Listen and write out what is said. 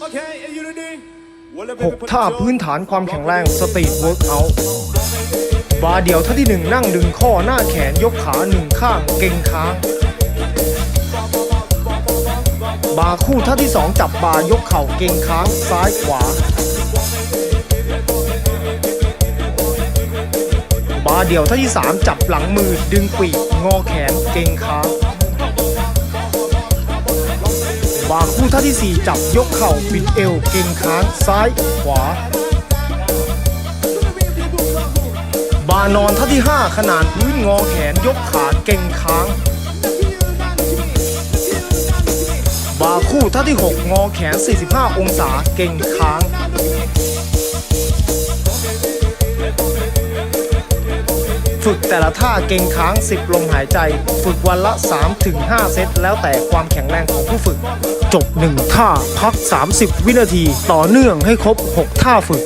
6 put ท่า it พื้นฐานความแข็งแรงสตรีทเวิร์กเอาบาร์เดี่ยวท่าที่ 1 นั่งดึงข้อหน้าแขนยกขาหนึ่งข้างเก่งค้างบาร์คู่ท่าที่ 2 จับบาร์ยกเข่าเก่งค้างซ้ายขวา บาร์เดี่ยวท่าที่ 3 จับหลังมือดึงปีกงอแขนเก่งค้าง บางคู่ท่าที่ 4 จับยกเข่าบิดเอวเก่งค้างซ้ายขวา บานอนท่าที่ 5 ขนานพื้นงอแขนยกขาเก่งค้าง บาคู่ท่าที่ 6 งอแขน 45 องศาเก่งค้าง ฝึกแต่ละท่าเก่งค้าง 10 ลมหายใจ ฝึกวันละ 3-5 เซต แล้วแต่ความแข็งแรงของผู้ฝึก จบ 1 ท่าพัก 30 วินาที ต่อเนื่องให้ครบ 6 ท่าฝึก